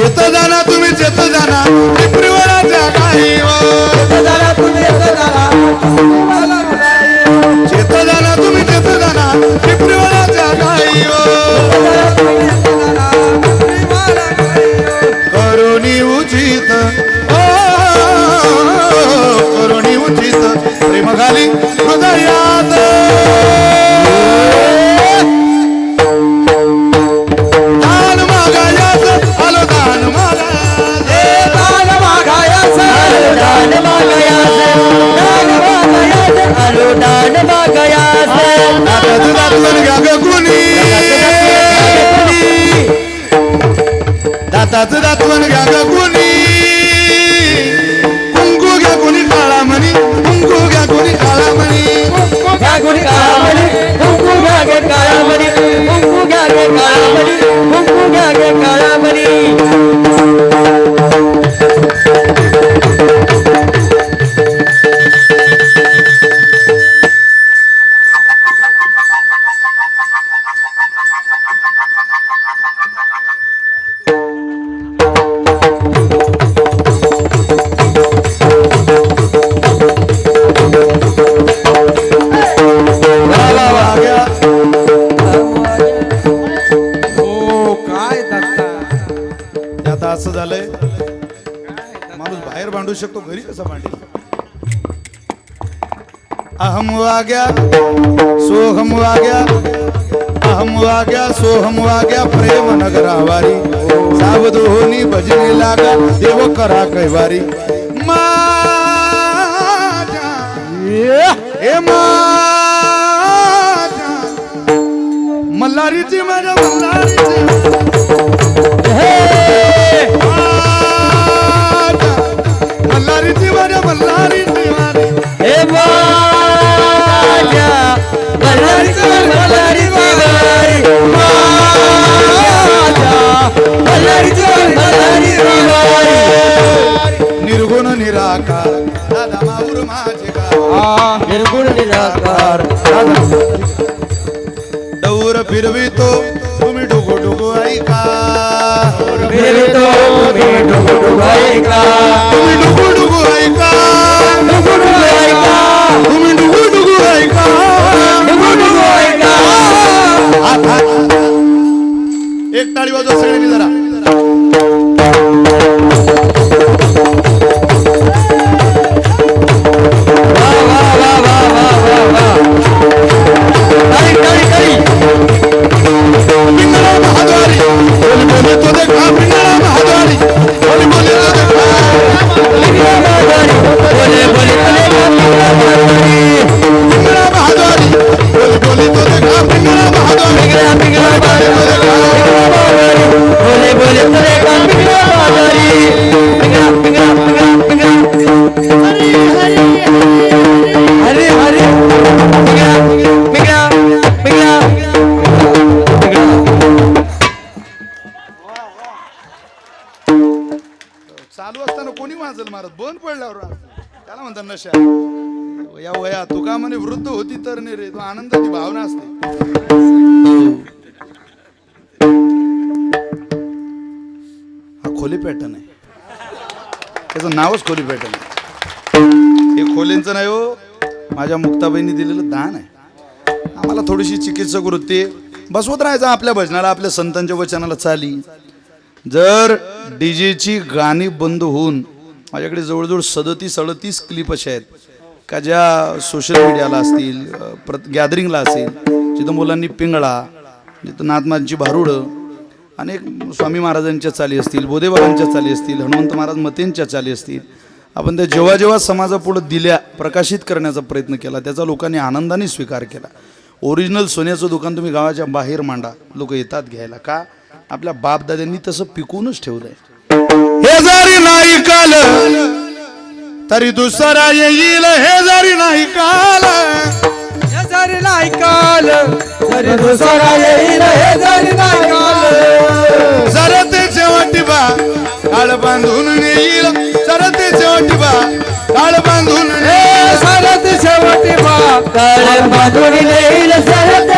Çıtada दातात दातवन घ्या ग कुणी दातवन घ्या ग कुंकू घ्या कोणी काळा म्हणी कुंकू घ्या कोणी काळा म्हणी घ्या कोणी काळा म्हणी कुंकू घ्या घे काळा म्हणी कुंकू घ्या घे काळा म्हणी कुंकू घ्या घे काळा घरी कसा मांडेल अहम वाग्या सोहम वाग्या अहम वाग्या सोहम वाग्या प्रेम नगरावारी सावध होनी भजने लागा देव करा कैवारी. माझ्या हे माझ्या मल्हारीची माझ्या मल्हारीची. निर्गुण निराकार दादा माऊर माझे निर्गुण निराकार डौर फिरवितो तुम्ही डुगो डुगो ऐका. फिरतो मी डुगु डुगु ऐका. तुम्ही डुगो डुगो ऐका. डुगु डुगु ऐका. तुम्ही डुगो डुगो ऐका. डुगु डुगु ऐका. एक टाळी वाजवा सगळ्यांनी. मारत बंद पडल्यावर त्याला म्हणतात नशा या वया तू का म्हणे वृद्ध होती तर नाही रे तू आनंदाची भावना असते. हा खोली पॅटर्न आहे. त्याचं नावच खोली पॅटर्न आहे. हे खोलींचं नाही हो माझ्या मुक्ताबाईंनी दिलेलं दान आहे. आम्हाला थोडीशी चिकित्सक वृत्ती बसवत राहायचं आपल्या भजनाला आपल्या संतांच्या वचनाला चाली. जर डीजेची गाणी बंद होऊन माझ्याकडे जवळजवळ सदतीस अडतीस क्लिप अशा आहेत. का ज्या सोशल मीडियाला असतील प्रत गॅदरिंगला असेल जिथं मुलांनी पिंगळा जिथं नाथमांची भारुडं अनेक स्वामी महाराजांच्या चाली असतील बोधेबाबांच्या चाली असतील हनुमंत महाराज मतेंच्या चाली असतील आपण त्या जेव्हा जेव्हा समाजापुढं दिल्या प्रकाशित करण्याचा प्रयत्न केला त्याचा लोकांनी आनंदाने स्वीकार केला. ओरिजिनल सोन्याचं दुकान तुम्ही गावाच्या बाहेर मांडा लोक येतात घ्यायला. का? आपल्या बापदाद्यांनी तसं पिकवूनच ठेवलं हे काल. तरी दुसरा येईल हे जरी नाही काल. हे जरी नाही काल तरी दुसरा येईल हे जरी नाही काल. जर ते शेवटी बा काळ बांधून येईल जर ते शेवटी बा काळ बांधून हे सरत शेवटी बा काळ बांधून येईल सरत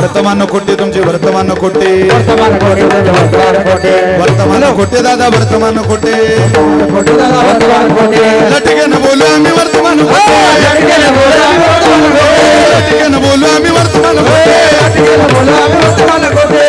वर्तमान खोटे तुमचे? वर्तमान खोटे वर्तमान खोटे तुमचे वर्तमान खोटे वर्तमान खोटे दादा? वर्तमान खोटे खोटे दादा वर्तमान खोटे लटकेनं बोलू आम्ही वर्तमान खोटे लटकेनं बोला आम्ही वर्तमान खोटे लटकेनं बोलू आम्ही वर्तमान खोटे लटकेनं बोला आम्ही वर्तमान खोटे